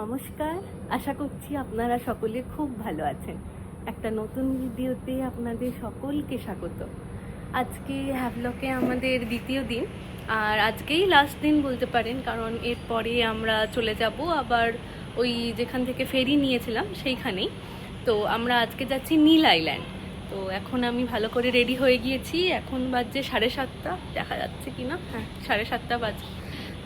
নমস্কার। আশা করছি আপনারা সকলে খুব ভালো আছেন। একটা নতুন ভিডিওতে আপনাদের সকলকে স্বাগত। আজকে হ্যাভলকে আমাদের দ্বিতীয় দিন। আর আজকেই লাস্ট দিন বলতে পারেন কারণ এরপরে আমরা চলে যাব আবার ওই যেখান থেকে ফেরি নিয়েছিলাম সেইখানেই। তো আমরা আজকে যাচ্ছি নীল আইল্যান্ড তো এখন আমি ভালো করে রেডি হয়ে গিয়েছি। এখন বাজছে সাড়ে সাতটা দেখা যাচ্ছে কি না হ্যাঁ। সাড়ে সাতটা বাজে।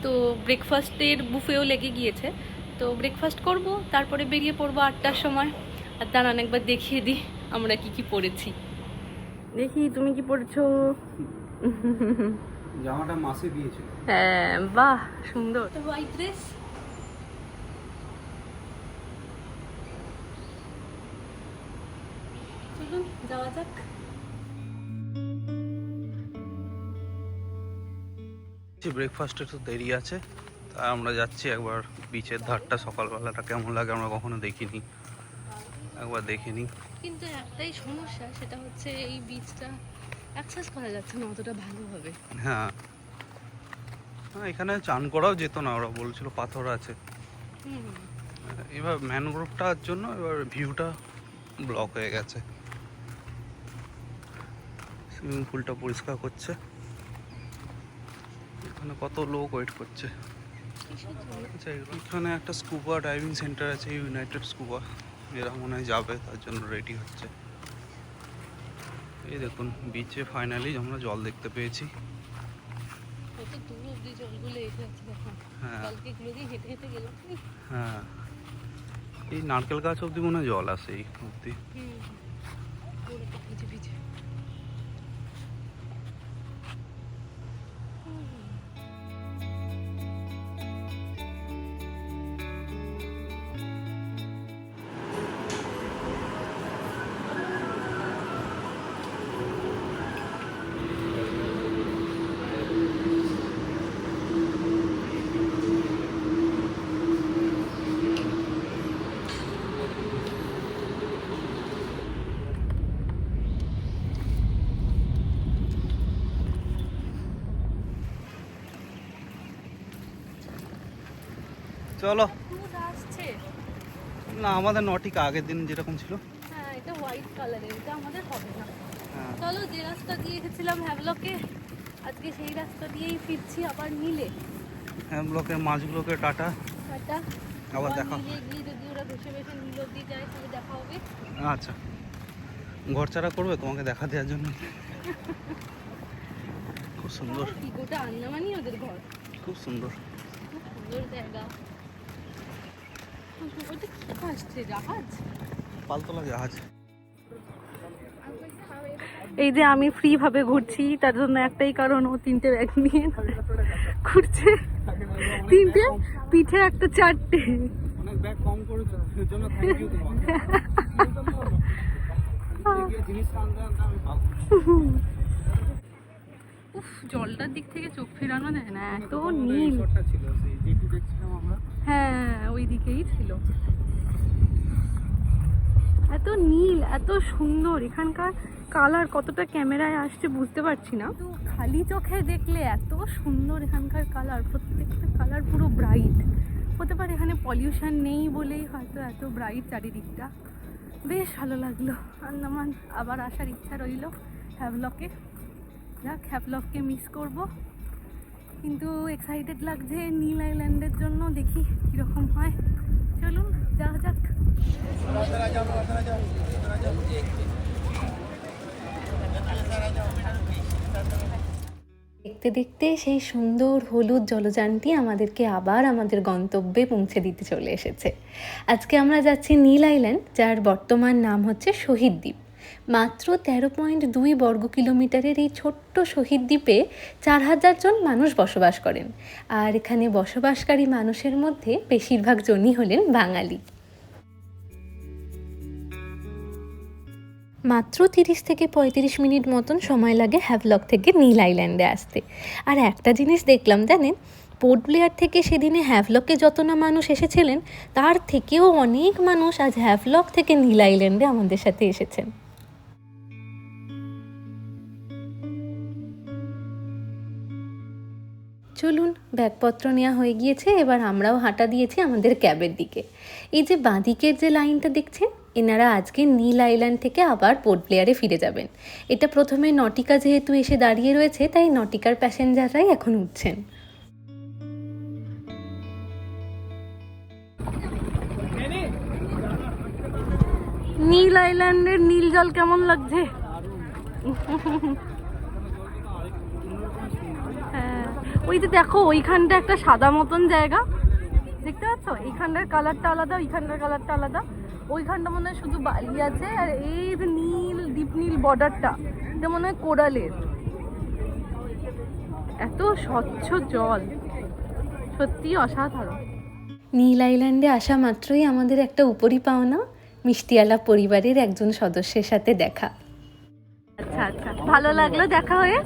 তো ব্রেকফাস্টের বুফেও লেগে গিয়েছে। তো ব্রেকফাস্ট করব তারপরে বেরিয়ে পড়ব আটটার সময়। আর দাঁড়ান একবার দেখিয়ে দিই আমরা কি কি পরেছি দেখি তুমি কি পরেছো জামাটা মাসে দিয়েছিল। হ্যাঁ বাহ সুন্দর। হোয়াইট ড্রেস চলুন যাওয়া যাক। ব্রেকফাস্টে তো দেরি আছে। আমরা যাচ্ছি একবার বিচের ধারটা সকালবেলাটা কেমন লাগে আমরা কখনো দেখিনি। একবার দেখে নিই কিন্তু একটাই সমস্যা সেটা হচ্ছে এই বীজটা অ্যাক্সেস করা যাচ্ছে না অতটা ভালোভাবে হ্যাঁ। হ্যাঁ, এখানে চান করাও যেত না ওরা বলছিল পাথর আছে। এবার ম্যানগ্রোভটার জন্য এবার ভিউটা ব্লক হয়ে গেছে। সুইমিং পুলটা পরিষ্কার করছে। এখানে কত লোক ওয়েট করছে। এখানে একটা স্কুবা ডাইভিং সেন্টার আছে ইউনাইটেড স্কুবা এরা মনে হয় যাবে তার জন্য রেডি হচ্ছে। এই দেখুন বিচে ফাইনালি আমরা জল দেখতে পেয়েছি। অব্দি হ্যাঁ। এই, হ্যাঁ। এই নারকেল গাছ অবধি মনে হয় জল আসে এই অবধি চলো। না আমাদের নটিকা আগের দিন যেরকম ছিল। হ্যাঁ এটা হোয়াইট কালারের এটা আমাদের হবে না। হ্যাঁ। চলো যে রাস্তা দিয়ে এসেছিলাম হ্যাভলকে আজকে সেই রাস্তা দিয়েই ফিরছি আবার নিলে হ্যাঁ ব্লকের মাছগুলোকে টাটা। একটা আবার দেখা। গিয়ে যদি ওরা ভেসে ভেসে নীল অব্দি যায় তাহলে দেখা হবে। আচ্ছা। ঘর ছাড়া করবে? তোমাকে দেখা দেওয়ার জন্য। খুব সুন্দর। কি গোটা আন্দামানই ওদের ঘর? খুব সুন্দর। খুব সুন্দর জায়গা। ওটা কি আসছে জাহাজ পালতোলা জাহাজ। এই যে আমি ফ্রি ভাবে ঘুরছি তার জন্য একটাই কারণ ও তিনটে ব্যাগ নিয়ে ঘুরছে। তিনটে? পিঠে একটা চারটে। অনেক উফ জলটার দিক থেকে চোখ ফেরানো যায় না এত নীল। হ্যাঁ ওই দিকেই ছিল এত নীল এত সুন্দর এখানকার কালার কতটা ক্যামেরায় আসছে বুঝতে পারছি না। তো খালি চোখে দেখলে এত সুন্দর এখানকার কালার প্রত্যেকটা কালার পুরো ব্রাইট হতে পারে এখানে পলিউশন নেই বলেই হয়তো এত ব্রাইট চারিদিকটা। বেশ ভালো লাগল। আন্দামান আবার আসার ইচ্ছা রইল হ্যাভলকে। যাক, হ্যাভলককে মিস করব। কিন্তু এক্সাইটেড লাগছে নীল আইল্যান্ডের জন্য, দেখি কীরকম হয়। চলুন, যাওয়া যাক। দেখতে দেখতে সেই সুন্দর হলুদ জলযানটি আমাদেরকে আবার আমাদের গন্তব্যে পৌঁছে দিতে চলে এসেছে। আজকে আমরা যাচ্ছি নীল আইল্যান্ড যার বর্তমান নাম হচ্ছে শহীদ দ্বীপ। মাত্র তেরো পয়েন্ট দুই বর্গ কিলোমিটারের এই ছোট্ট শহীদ দ্বীপে চার হাজার জন মানুষ বসবাস করেন। আর এখানে বসবাসকারী মানুষের মধ্যে বেশিরভাগ জনই হলেন বাঙালি। মাত্র তিরিশ থেকে পঁয়ত্রিশ মিনিট মতন সময় লাগে হ্যাভলক থেকে নীল আইল্যান্ডে আসতে। আর একটা জিনিস দেখলাম, জানেন? পোর্ট ব্লেয়ার থেকে সেদিনে হ্যাভলকে যত না মানুষ এসেছিলেন, তার থেকেও অনেক মানুষ আজ হ্যাভলক থেকে নীল আইল্যান্ডে আমাদের সাথে এসেছেন। চলুন, ব্যাগপত্র নেওয়া হয়ে গিয়েছে, এবার আমরাও হাঁটা দিয়েছি আমাদের ক্যাবের দিকে। এই যে বাঁদিকের যে লাইনটা দেখছেন, এনারা আজকে নীল আইল্যান্ড থেকে আবার পোর্ট প্লেয়ারে ফিরে যাবেন। এটা প্রথমে নটিকা যেহেতু এসে দাঁড়িয়ে রয়েছে, তাই নটিকার প্যাসেঞ্জাররাই এখন উঠছেন। নীল আইল্যান্ডের নীল জল কেমন লাগছে? ওই যে দেখো ওইখানটা একটা সাদা মতন জায়গা। দেখতে পাচ্ছ? এইখানটার কালারটা আলাদা ওইখানটার কালারটা আলাদা। ওইখানটা মনে হয় শুধু বালি আছে আর এই যে নীল ডিপ নীল বর্ডারটা এটা মনে হয় কোরালের এত স্বচ্ছ জল। সত্যি অসাধারণ। নীল আইল্যান্ডে আসা মাত্রই আমাদের একটা উপরি পাওনা মিষ্টিয়ালা পরিবারের একজন সদস্যের সাথে দেখা। আচ্ছা আচ্ছা। ভালো লাগল দেখা হয়ে?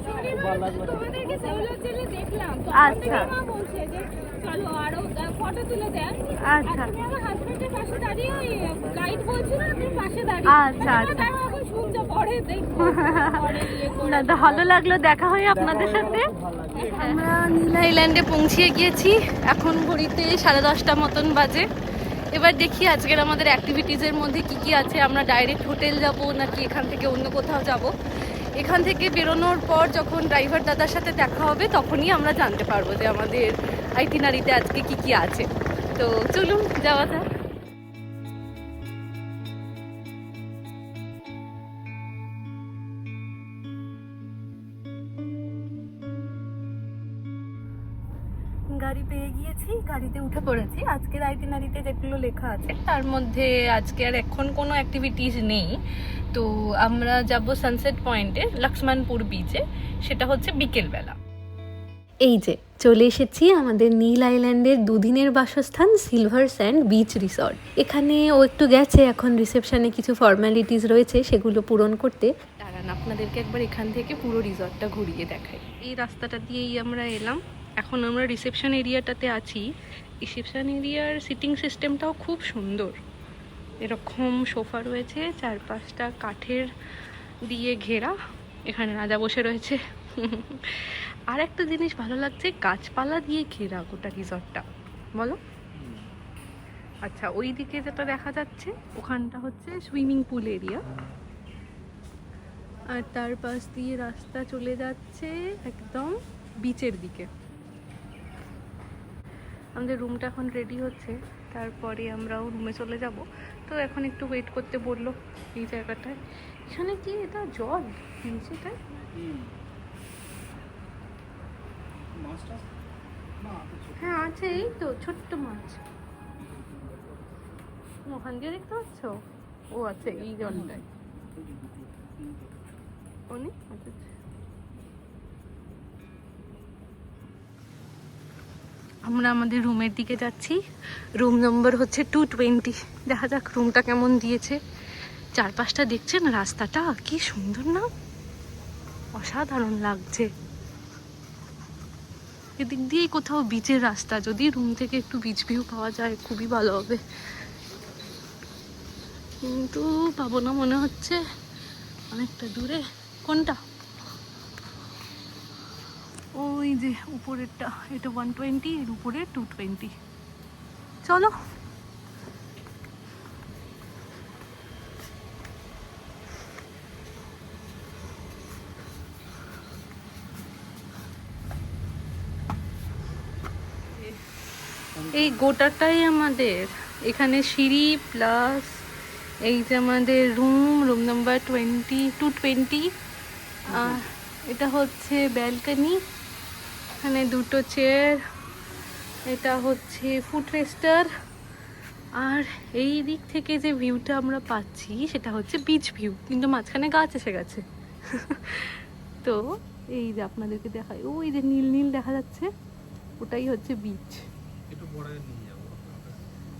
আচ্ছা। মা বলছে যে চলো আরও ফটো তুলে দেন আচ্ছা তুমি আমার হাজবেন্ডের পাশে দাঁড়িয়ে ওই গাইড বলছিল না পাশে দাঁড়িয়ে। আচ্ছা, আচ্ছা। না ভালো লাগল দেখা হয়ে আপনাদের সাথে। আমরা নীল আইল্যান্ডে পৌঁছিয়ে গিয়েছি। এখন ঘড়িতে সাড়ে দশটা মতন বাজে। এবার দেখি আজকের আমাদের অ্যাক্টিভিটিসের মধ্যে কি কি আছে। আমরা ডাইরেক্ট হোটেল যাব নাকি এখান থেকে অন্য কোথাও যাব? এখান থেকে বেরোনোর পর যখন ড্রাইভার দাদার সাথে দেখা হবে, তখনই আমরা জানতে পারব যে আমাদের আইটিনারিতে আজকে কি কি আছে। তো চলুন, যাওয়া যাক। পেয়ে গাড়িতে উঠে পড়েছি। আজকের আইটিনারিতে যেগুলো লেখা আছে তার মধ্যে আজকে আর এখন কোনো অ্যাক্টিভিটিস নেই। তো আমরা যাব সানসেট পয়েন্টে লক্ষ্মণপুর বিচে সেটা হচ্ছে বিকেলবেলা। এই যে চলে এসেছি আমাদের নীল আইল্যান্ডের দুদিনের বাসস্থান সিলভার স্যান্ড বিচ রিসর্ট এখানে ও একটু গেছে এখন রিসেপশনে কিছু ফর্মালিটিস রয়েছে সেগুলো পূরণ করতে। দাঁড়ান আপনাদেরকে একবার এখান থেকে পুরো রিসর্টটা ঘুরিয়ে দেখাই। এই রাস্তাটা দিয়েই আমরা এলাম। এখন আমরা রিসেপশন এরিয়াটাতে আছি। রিসেপশন এরিয়ার সিটিং সিস্টেমটাও খুব সুন্দর। এরকম সোফা রয়েছে, চার পাঁচটা কাঠের দিয়ে ঘেরা। এখানে রাজা বসে রয়েছে। আর একটা জিনিস ভালো লাগছে, গাছপালা দিয়ে ঘেরা গোটা রিসর্টটা বলো। আচ্ছা ওই দিকে যেটা দেখা যাচ্ছে, ওখানটা হচ্ছে সুইমিং পুল এরিয়া আর তার পাশ দিয়ে রাস্তা চলে যাচ্ছে একদম বিচের দিকে। আমাদের রুমটা এখন রেডি হচ্ছে। তারপরে আমরাও রুমে চলে যাব। তো এখন একটু ওয়েট করতে বলল এই জায়গাটায়। এখানে কি এটা জল? নিচেটায় হ্যাঁ আছে এই তো ছোট্ট মাছ। ওখান দিয়ে দেখতে পাচ্ছ? ও আছে এই জলটায়। অনেক আচ্ছা আচ্ছা। আমরা আমাদের রুমের দিকে যাচ্ছি। রুম নম্বর হচ্ছে টু টোয়েন্টি দেখা যাক রুমটা কেমন দিয়েছে। চারপাশটা দেখছেন রাস্তাটা? কি সুন্দর না? অসাধারণ লাগছে। এদিক দিয়েই কোথাও বিচের রাস্তা। যদি রুম থেকে একটু বিচ ভিউ পাওয়া যায়, খুবই ভালো হবে। কিন্তু পাবো না মনে হচ্ছে। অনেকটা দূরে। কোনটা? ওই যে উপরেরটা, এটা ওয়ান টোয়েন্টি এর উপরে টু টোয়েন্টি চলো। এই গোটাটাই আমাদের। এখানে সিঁড়ি প্লাস এই যে আমাদের room room number twenty two twenty আর এটা হচ্ছে ব্যালকনি এখানে দুটো চেয়ার এটা হচ্ছে ফুড রেস্টার আর এই দিক থেকে যে ভিউটা আমরা পাচ্ছি সেটা হচ্ছে বিচ ভিউ কিন্তু মাঝখানে গাছ এসে গেছে। তো এই যে আপনাদেরকে দেখাই এই যে নীল নীল দেখা যাচ্ছে ওটাই হচ্ছে বিচ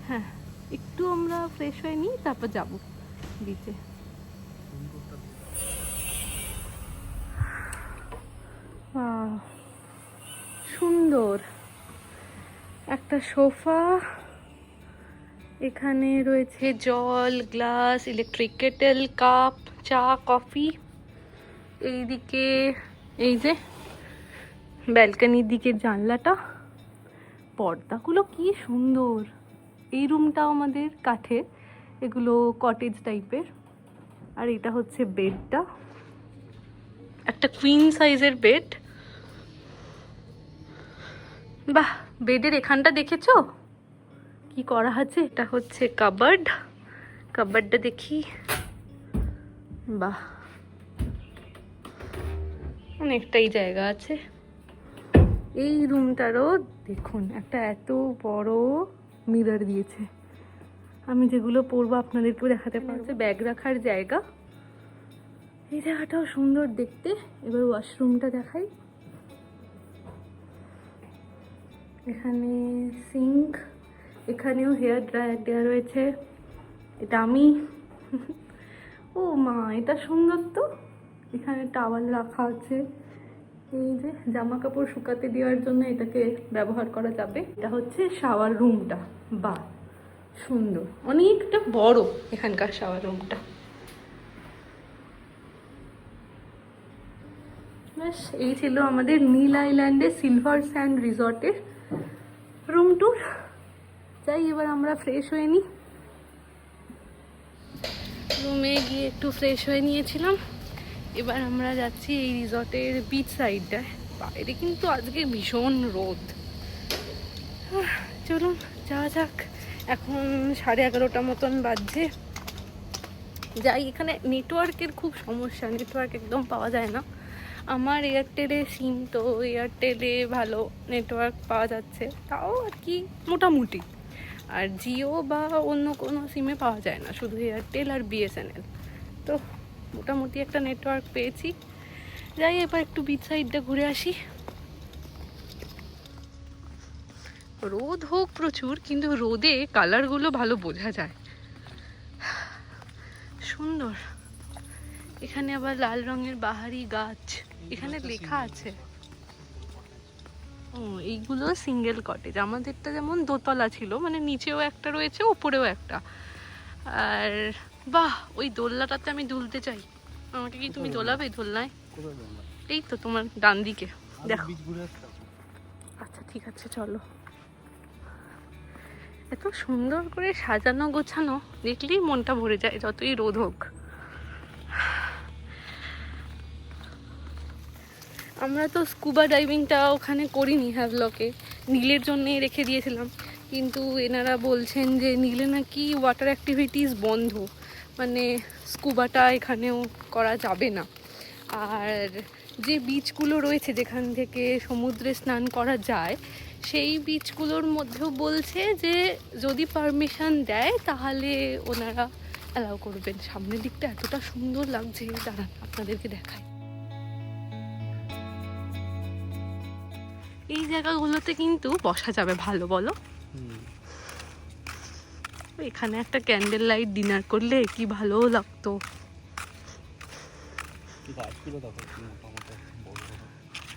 হ্যাঁ একটু আমরা ফ্রেশ হয়ে নিই তারপর যাব বিচে সুন্দর। একটা সোফা, এখানে রয়েছে জল, গ্লাস ইলেকট্রিক কেটেল কাপ চা কফি এইদিকে, এই যে ব্যালকানির দিকের জানলাটা। পর্দাগুলো কি সুন্দর। এই রুমটাও আমাদের কাঠের, এগুলো কটেজ টাইপের আর এটা হচ্ছে বেডটা একটা কুইন সাইজের বেড বাহ বেডের এখানটা দেখেছ? কি করা আছে? এটা হচ্ছে কাবার্ড। কাবার্ডটা দেখি। বাহ। অনেকটাই জায়গা আছে। এই রুমটারও দেখুন, একটা এত বড় মিরার দিয়েছে। আমি যেগুলো পরবো আপনাদেরকেও দেখাতে পারছি ব্যাগ রাখার জায়গা। এই জায়গাটাও সুন্দর দেখতে। এবার ওয়াশরুমটা দেখাই। এখানে সিঙ্ক, এখানেও হেয়ার ড্রায়ার দেওয়া রয়েছে। এটা আমি। ও মা, এটা সুন্দর তো। এখানে টাওয়াল রাখা আছে। এই যে জামা কাপড় শুকাতে দেওয়ার জন্য এটাকে ব্যবহার করা যাবে। এটা হচ্ছে শাওয়ার রুমটা বা সুন্দর। অনেকটা বড় এখানকার শাওয়ার রুমটা ব্যাস, এই ছিল আমাদের নীল আইল্যান্ডে সিলভার স্যান্ড রিসর্টের ট্যুর যাই, এবার আমরা ফ্রেশ হয়ে নিই রুমে গিয়ে একটু ফ্রেশ হয়ে নিয়েছিলাম। এবার আমরা যাচ্ছি এই রিসর্টের বিচ সাইডটায় বাইরে কিন্তু আজকে ভীষণ রোদ। চলুন, যাওয়া যাক। এখন সাড়ে এগারোটা মতন বাজছে। যাই, এখানে নেটওয়ার্কের খুব সমস্যা। নেটওয়ার্ক একদম পাওয়া যায় না। আমার এয়ারটেলে সিম তো এয়ারটেলে ভালো নেটওয়ার্ক পাওয়া যাচ্ছে। তাও আর কি। মোটামুটি। আর জিও বা অন্য কোনো সিমে পাওয়া যায় না শুধু এয়ারটেল আর বিএসএনএল। তো মোটামুটি একটা নেটওয়ার্ক পেয়েছি। যাই এবার একটু বিচ সাইডটা ঘুরে আসি। রোদ হোক প্রচুর কিন্তু রোদে কালারগুলো ভালো বোঝা যায়। সুন্দর। এখানে আবার লাল রঙের বাহারি গাছ। এখানে লেখা আছে। ও এইগুলো সিঙ্গেল কটেজ আমাদেরটা যেমন দোতলা ছিল মানে নিচেও একটা রয়েছে উপরেও একটা। আর বাহ ওই দোলনাটাতে আমি দুলতে চাই। আমাকে কি তুমি দোলাবে দোলনায়? এই তো তোমার ডান দিকে। দেখো। আচ্ছা ঠিক আছে চলো। এত সুন্দর করে সাজানো গোছানো দেখলেই মনটা ভরে যায় যতই রোদ হোক। আমরা তো স্কুবা ডাইভিংটা ওখানে করিনি হ্যাভলকে নীলের জন্যে রেখে দিয়েছিলাম। কিন্তু এনারা বলছেন যে নীলে নাকি ওয়াটার অ্যাক্টিভিটিস বন্ধ। মানে স্কুবাটা এখানেও করা যাবে না। আর যে বিচগুলো রয়েছে, যেখান থেকে সমুদ্রে স্নান করা যায়, সেই বিচগুলোর মধ্যেও বলছে যে যদি পারমিশন দেয়, তাহলে ওনারা অ্যালাউ করবেন। সামনের দিকটা এতটা সুন্দর লাগছে, দাঁড়ান, আপনাদেরকে দেখাই। এই জায়গাগুলোতে কিন্তু বসা যাবে ভালো বলো? এখানে একটা ক্যান্ডেল লাইট ডিনার করলে কি ভালো লাগতো?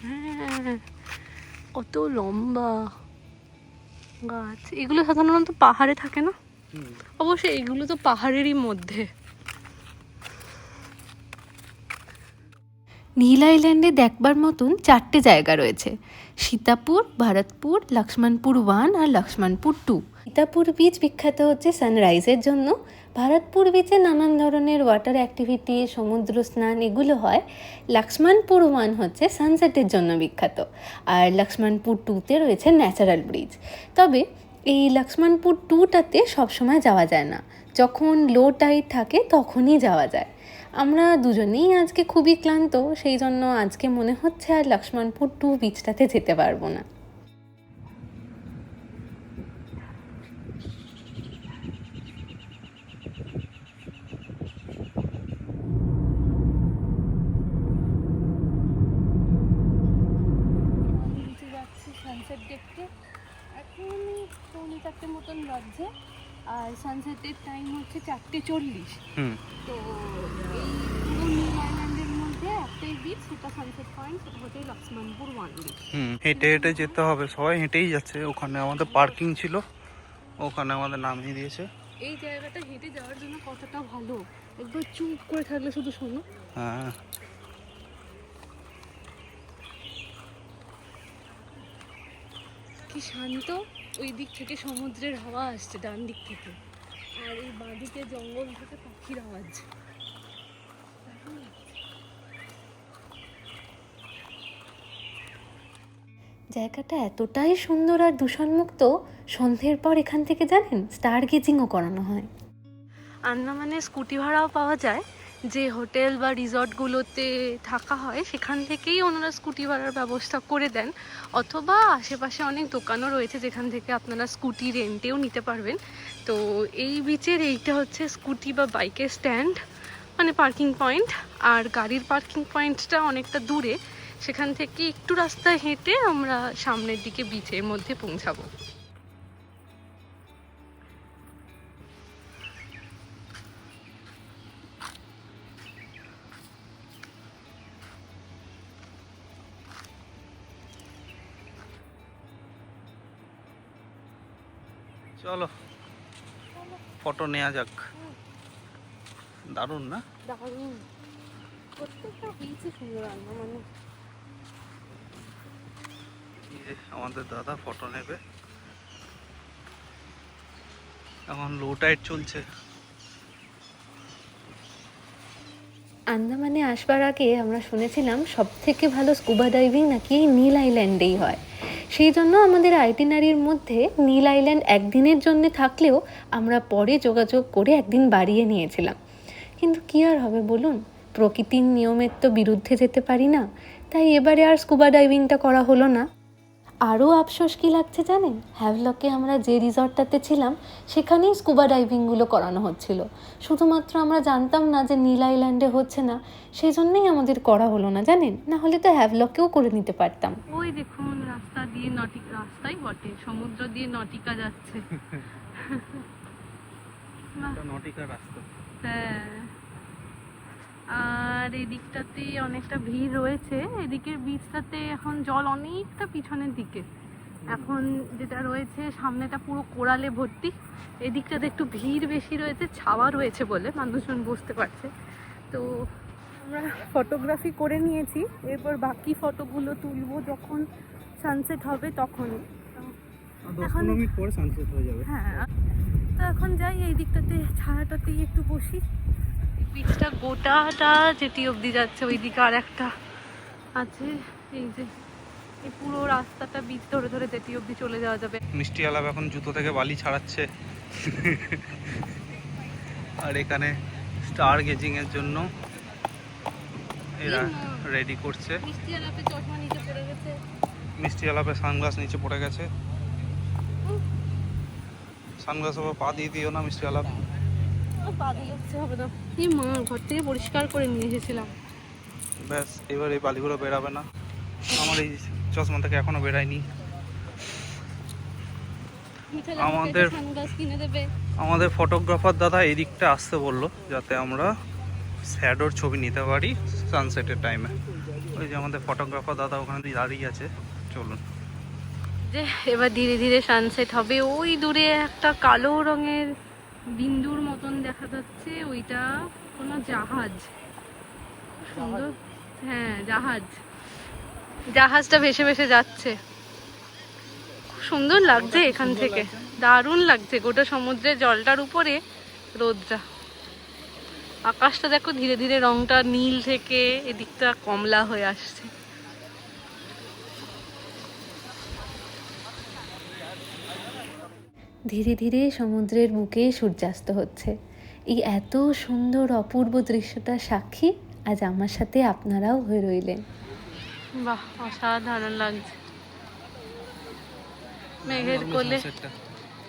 হ্যাঁ কত লম্বা গাছ। এগুলো সাধারণত পাহাড়ে থাকে না? হুম। অবশ্য এগুলো তো পাহাড়েরই মধ্যে। নীল আইল্যান্ডে দেখবার মতন চারটে জায়গা রয়েছে। সীতাপুর, ভরতপুর, লক্ষ্মণপুর ওয়ান আর লক্ষ্মণপুর টু। সীতাপুর বিচ বিখ্যাত হচ্ছে সানরাইজের জন্য। ভরতপুর বিচে নানান ধরনের ওয়াটার অ্যাক্টিভিটি সমুদ্র স্নান এগুলো হয়। লক্ষ্মণপুর ওয়ান হচ্ছে সানসেটের জন্য বিখ্যাত। আর লক্ষ্মণপুর টুতে রয়েছে ন্যাচারাল ব্রিজ তবে এই লক্ষ্মণপুর টুটাতে সবসময় যাওয়া যায় না। যখন লো টাইড থাকে তখনই যাওয়া যায়। আমরা দুজনেই আজকে খুবই ক্লান্ত সেই জন্য আজকে মনে হচ্ছে আর লক্ষ্মণপুর টু বিচটাতে যেতে পারব না। নিচে যাচ্ছি সানসেট দেখতে এখন পৌনে চারটে মতন বাজছে আর সানসেটের টাইম হচ্ছে চারটে চল্লিশ। হুম। তো এই পুরো নিউ আইল্যান্ডের মধ্যে একটাই বিচ সেটা সানসেট পয়েন্ট সেটা লক্ষ্মণপুর ওয়ান বিচ হুম হেঁটে হেঁটে যেতে হবে সবাই হেঁটেই যাচ্ছে। ওখানে আমাদের পার্কিং ছিল ওখানে আমাদের নামিয়ে দিয়েছে। এই জায়গাটা হেঁটে যাওয়ার জন্য কতটা ভালো? একবার চুপ করে থাকলে শুধু শোনো। হ্যাঁ। কি শান্ত? ওই দিক থেকে সমুদ্রের হাওয়া আসছে ডান দিক থেকে। আর এই বাঁদিকে জঙ্গল থেকে পাখির আওয়াজ দারুণ লাগছে। জায়গাটা এতটাই সুন্দর আর দূষণমুক্ত, সন্ধ্যের পর এখান থেকে জানেন স্টার গেজিংও করানো হয়। আন্দামানে স্কুটি ভাড়াও পাওয়া যায়, যে হোটেল বা রিসর্টগুলোতে থাকা হয়, সেখান থেকেই ওনারা স্কুটি ভাড়ার ব্যবস্থা করে দেন। অথবা আশেপাশে অনেক দোকানও রয়েছে যেখান থেকে আপনারা স্কুটি রেন্টেও নিতে পারবেন। তো এই বিচের এইটা হচ্ছে স্কুটি বা বাইকের স্ট্যান্ড মানে পার্কিং পয়েন্ট আর গাড়ির পার্কিং পয়েন্টটা অনেকটা দূরে। সেখান থেকে একটু রাস্তা হেঁটে আমরা সামনের দিকে বিচের মধ্যে পৌঁছাবো। চলো ফটো নেওয়া যাক। দারুণ না? দারুণ। প্রত্যেকটা বিচই সুন্দর এই যে আমাদের দাদা ফটো নেবে। এখন লো টাইট চলছে। আন্দামানে আসবার আগে আমরা শুনেছিলাম সব থেকে ভালো স্কুবা ডাইভিং নাকি নীল আইল্যান্ডেই হয়। সেই জন্য আমাদের আইটিনারির মধ্যে নীল আইল্যান্ড একদিনের জন্য থাকলেও আমরা পরে যোগাযোগ করে একদিন বাড়িয়ে নিয়েছিলাম। কিন্তু কী আর হবে বলুন? প্রকৃতির নিয়মের তো বিরুদ্ধে যেতে পারি না। তাই এবারে আর স্কুবা ডাইভিংটা করা হলো না। আরও আফসোস কী লাগছে জানেন? হ্যাভলকে আমরা যে রিসর্টটাতে ছিলাম সেখানেই স্কুবা ডাইভিংগুলো করানো হচ্ছিল। শুধুমাত্র আমরা জানতাম না যে নীল আইল্যান্ডে হচ্ছে না সেই জন্যই আমাদের করা হলো না জানেন? না হলে তো হ্যাভলকেও করে নিতে পারতাম। ওই দেখুন রাস্তা দিয়ে নটিকা রাস্তাই বটে সমুদ্র দিয়ে নটিকা যাচ্ছে। নটিকা রাস্তা। হ্যাঁ। আর এদিকটাতে অনেকটা ভিড় রয়েছে। এদিকের বিচটাতে এখন জল অনেকটা পিছনের দিকে। এখন যেটা রয়েছে সামনেটা পুরো কোড়ালে ভর্তি। এদিকটাতে একটু ভিড় বেশি রয়েছে ছাওয়া রয়েছে বলে মানুষজন বুঝতে পারছে। তো আমরা ফটোগ্রাফি করে নিয়েছি। এরপর বাকি ফটোগুলো তুলবো যখন সানসেট হবে তখনই। এখন- মিনিট পরে সানসেট হয়ে যাবে। হ্যাঁ। তো এখন যাই এই দিকটাতে ছায়াটাতেই একটু বসি। বীজটা গোটাটা যেটি অবধি যাচ্ছে ওই দিকে আর একটা আছে। এই যে এই পুরো রাস্তাটা বীজ ধরে ধরে যেটি অবধি চলে যাওয়া যাবে। মিষ্টি আলাপ এখন জুতো থেকে বালি ছাড়াচ্ছে। আর এখানে স্টার গেজিং এর জন্য এরা রেডি করছে। মিষ্টি আলাপে চশমা নিচে পড়ে গেছে। মিষ্টি আলাপে সানগ্লাস নিচে পড়ে গেছে। সানগ্লাস আবার পা দিয়ে দিও না মিষ্টি আলাপ। হবে না। এই মা ঘর থেকে পরিষ্কার করে নিয়ে এসেছিলাম। ব্যাস এবার এই বালিগুলো বেরাবে না। আমার এই চশমা থেকে এখনও বেরায়নি। আমাদের- সানগ্লাস কিনে দেবে। আমাদের ফটোগ্রাফার দাদা এই দিকটা আসতে বলল যাতে আমরা স্যাডোর ছবি নিতে পারি সানসেটের টাইমে। ওই যে আমাদের ফটোগ্রাফার দাদা ওখানে দিয়ে দাঁড়িয়ে আছে। চলুন। যে এবার ধীরে ধীরে সানসেট হবে। ওই দূরে একটা কালো রঙের বিন্দুর মতন দেখা যাচ্ছে, ওইটা কোনো জাহাজ। সুন্দর। হ্যাঁ জাহাজ। জাহাজটা ভেসে ভেসে যাচ্ছে। খুব সুন্দর লাগছে এখান থেকে। দারুণ লাগছে। গোটা সমুদ্রের জলটার উপরে রোদটা আকাশটা দেখো ধীরে ধীরে রংটা নীল থেকে এদিকটা কমলা হয়ে আসছে। ধীরে ধীরে সমুদ্রের বুকে সূর্যাস্ত হচ্ছে। এই এত সুন্দর অপূর্ব দৃশ্যটা সাক্ষী আজ আমার সাথে আপনারাও হয়ে রইলেন। বাহ অসাধারণ লাগছে। মেঘের কোলে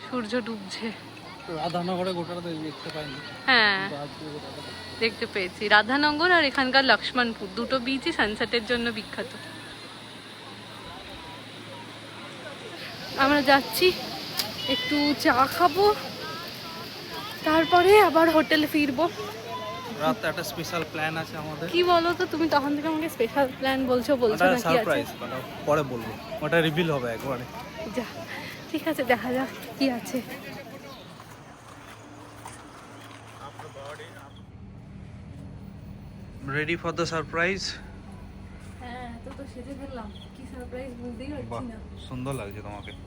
সূর্য ডুবছে। রাধানগরে গোটাটা দেখতে পাইনি। হ্যাঁ। দেখতে পেয়েছি। রাধানগর আর এখানকার লক্ষ্মণপুর দুটো বিচই সানসেটের জন্য বিখ্যাত। আমরা যাচ্ছি একটু চা খাব তারপরে আবার হোটেলে ফিরবো। রাতে একটা স্পেশাল প্ল্যান আছে আমাদের। কি বলো তো তুমি তখন থেকে আমাকে স্পেশাল প্ল্যান বলছো বলছো না কি আছে? সারপ্রাইজ পরে বলব। ওটা রিভিল হবে একবারে। যা ঠিক আছে দেখা যাক কি আছে। রেডি ফর দ্য সারপ্রাইজ হ্যাঁ তো তো সেজে ফেললাম। কি সারপ্রাইজ বুঝতেই পারছি না। সুন্দর লাগছে তোমাকে।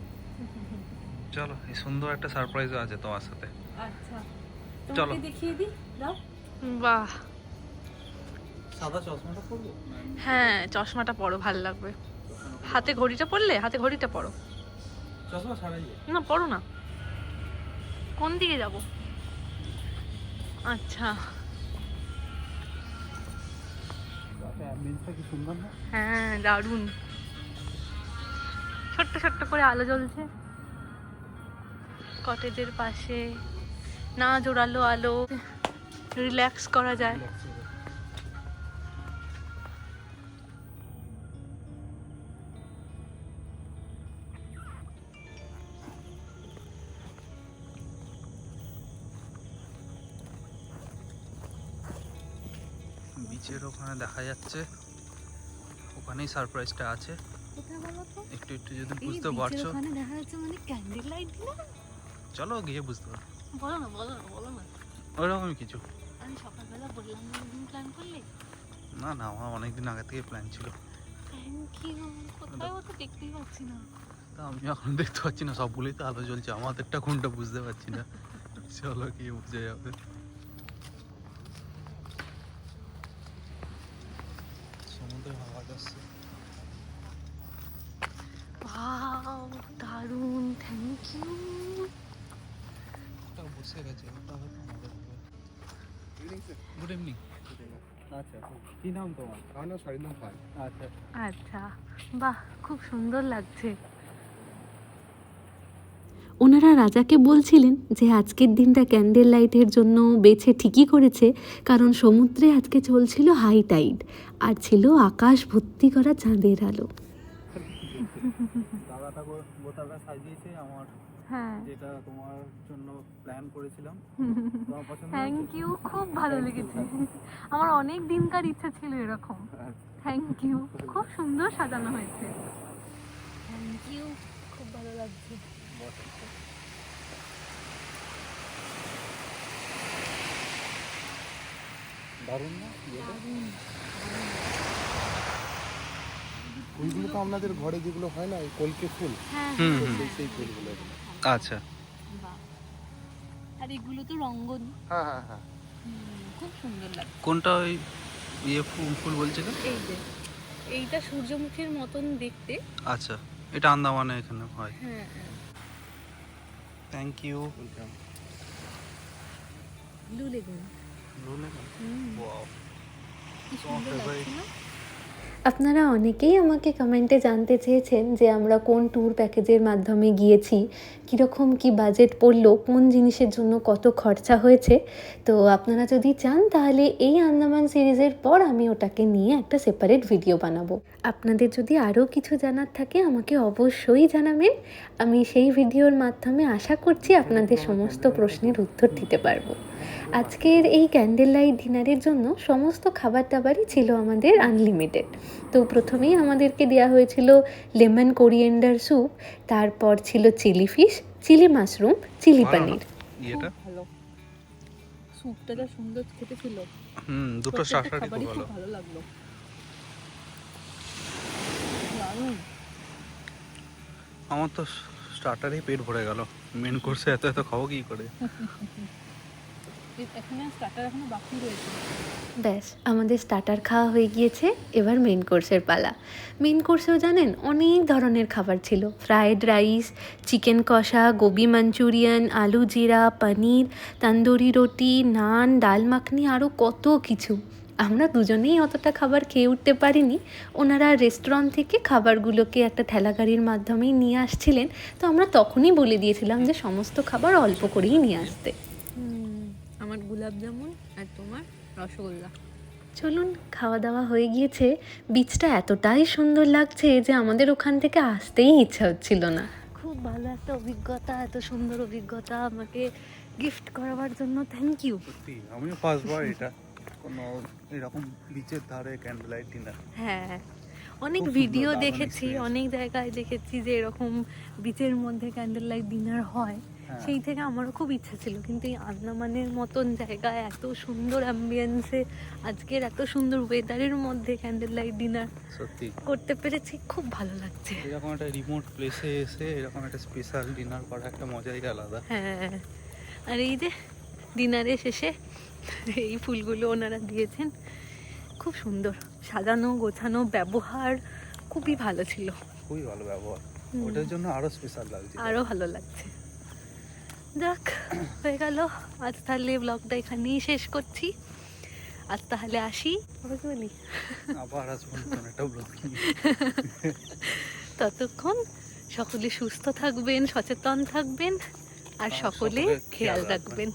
চলো এই সুন্দর একটা সারপ্রাইজও আছে তোমার সাথে। আচ্ছা চলো। দেখিয়ে দিই দাও। বাহ। সাদা চশমাটা পরবো? হ্যাঁ চশমাটা পরো ভালো লাগবে। হাতে ঘড়িটা পরলে? হাতে ঘড়িটা পরো। চশমা ছাড়াই না পরো না। কোন দিকে যাব? আচ্ছা। হ্যাঁ দারুণ। ছোট্ট ছোট্ট করে আলো জ্বলছে। কটেজের পাশে না জোরালো আলো রিল্যাক্স করা যায়। বিচের ওখানে দেখা যাচ্ছে ওখানেই সারপ্রাইজটা আছে। কোথায় বলো তো? একটু একটু যদি বুঝতে পারছ। ওখানে দেখা যাচ্ছে মানে ক্যান্ডেল লাইট না? চলো গিয়ে বুঝতে পারো। বলো না বলো না বলো না। ওইরকমই কিছু। আমি সকালবেলা বললাম না একদিন প্ল্যান করলে? না না আমার অনেকদিন আগে থেকে প্ল্যান ছিল। থ্যাংক ইউ কোথায় ও তো দেখতেই পাচ্ছি না। তা আমি এখন দেখতে পাচ্ছি না সবগুলোই তো আলো জ্বলছে আমাদেরটা কোনটা বুঝতে পারছি না। চলো কি বুঝে যাবে সমুদ্রের আওয়াজ আসছে ওয়াও দারুণ থ্যাংক ইউ ওটা বসে গেছে ওটা হয়তো আমাদের গুড ইভিনিং আচ্ছা কি নাম তোমার? আমার নাম শারিনাম পাল। আচ্ছা। আচ্ছা বাহ খুব সুন্দর লাগছে। ওনারা রাজাকে বলছিলেন যে আজকের দিনটা ক্যান্ডেল লাইটের জন্য বেছে ঠিকই করেছে কারণ সমুদ্রে আজকে চলছিল হাই টাইড আর ছিল আকাশ ভর্তি করা চাঁদের আলো। দাদাটা গোটাটা সাজিয়েছে আমার যেটা তোমার জন্য প্ল্যান করেছিলাম। তোমার পছন্দ থ্যাংক ইউ খুব ভালো লেগেছে। আমার অনেক দিনকার ইচ্ছা ছিল এরকম। থ্যাংক ইউ খুব সুন্দর সাজানো হয়েছে। থ্যাংক ইউ খুব ভালো লাগছে। দারুণ না? ফুলগুলো তো আপনাদের ঘরে যেগুলো হয় না কলকে ফুল। হ্যাঁ সেই সেই ফুলগুলো। আচ্ছা। আর এগুলো তো রঙ্গন হ্যাঁ হ্যাঁ হ্যাঁ। খুব সুন্দর লাগছে। কোনটা ওই ইয়ে ফুল ফুল বলছিল এই যে এইটা সূর্যমুখীর মতন দেখতে। আচ্ছা এটা আন্দামানে এখানে হয়। হ্যাঁ থ্যাংক ইউ ব্লু লেগুন কি সুন্দর লাগছে না? আপনারা অনেকেই আমাকে কমেন্টে জানতে চেয়েছেন যে আমরা কোন ট্যুর প্যাকেজের মাধ্যমে গিয়েছি, কীরকম কি বাজেট পড়ল, কোন জিনিসের জন্য কত খরচা হয়েছে। তো আপনারা যদি চান তাহলে এই আন্দামান সিরিজের পর আমি ওটাকে নিয়ে একটা সেপারেট ভিডিও বানাবো। আপনাদের যদি আরও কিছু জানার থাকে আমাকে অবশ্যই জানাবেন। আমি সেই ভিডিওর মাধ্যমে আশা করছি আপনাদের সমস্ত প্রশ্নের উত্তর দিতে পারব। আজকের এই ক্যান্ডেল লাইট ডিনারের জন্য সমস্ত খাবার দাবারই ছিল আমাদের আনলিমিটেড তো প্রথমেই আমাদেরকে দেওয়া হয়েছিল লেমন কোরিয়েন্ডার স্যুপ তারপর ছিল chilli fish chilli mushroom chilli? Paneer. ভালো। স্যুপটা যা সুন্দর খেতে ছিল হুম দুটো খুব ভালো। লাগল। আমার তো স্টার্টারেই পেট ভরে গেল। মেন কোর্সে এত এত খাব কি করে? ব্যাস, আমাদের স্টার্টার খাওয়া হয়ে গিয়েছে, এবার মেন কোর্সের পালা। মেন কোর্সেও জানেন, অনেক ধরনের খাবার ছিল। ফ্রায়েড রাইস চিকেন কষা গোবি মাঞ্চুরিয়ান আলু জিরা পনির তন্দুরি রুটি নান ডাল মাখনি আরও কত কিছু। আমরা দুজনেই অতটা খাবার খেয়ে উঠতে পারিনি। ওনারা রেস্টুরেন্ট থেকে খাবারগুলোকে একটা ঠেলা গাড়ির মাধ্যমেই নিয়ে আসছিলেন। তো আমরা তখনই বলে দিয়েছিলাম যে, সমস্ত খাবার অল্প করেই নিয়ে আসতে। আমার গোলাপ জামুন আর তোমার রসগোল্লা। চলুন খাওয়া দাওয়া হয়ে গিয়েছে। বীজটা এতটাই সুন্দর লাগছে যে আমাদের ওখান থেকে আসতেই ইচ্ছা হচ্ছিল না। খুব ভালো একটা অভিজ্ঞতা এত সুন্দর অভিজ্ঞতা আমাকে গিফট করাবার জন্য থ্যাংক ইউ সত্যি আমিও ফার্স্ট বার এটা। কোনো এরকম বিচের ধারে ক্যান্ডেল লাইট ডিনার হ্যাঁ অনেক ভিডিও দেখেছি অনেক জায়গায় দেখেছি যে এরকম বিচের মধ্যে ক্যান্ডেল লাইট ডিনার হ্যাঁ। সেই থেকে আমারও খুব ইচ্ছা ছিল কিন্তু এই আন্দামানের মতন জায়গায় এত সুন্দর অ্যাম্বিয়েন্সে আজকের এত সুন্দর ওয়েদারের মধ্যে ক্যান্ডেল লাইট ডিনার সত্যি। করতে পেরেছি খুব ভালো লাগছে। এরকম একটা রিমোট প্লেসে এসে এরকম একটা স্পেশাল ডিনার করা একটা মজাই আলাদা। হ্যাঁ আর এই যে ডিনারে শেষে এই ফুলগুলো ওনারা দিয়েছেন খুব সুন্দর সাজানো গোছানো ব্যবহার খুবই ভালো ছিল। খুবই ভালো ব্যবহার। ওটার জন্য আরও স্পেশাল লাগছে। আরও ভালো লাগছে। যাক হয়ে গেল। আজ তাহলে ব্লগটা এখানেই শেষ করছি। আজ তাহলে আসি। বলি আবার ততক্ষণ সকলে সুস্থ থাকবেন সচেতন থাকবেন আর আর সকলে খেয়াল। রাখবেন।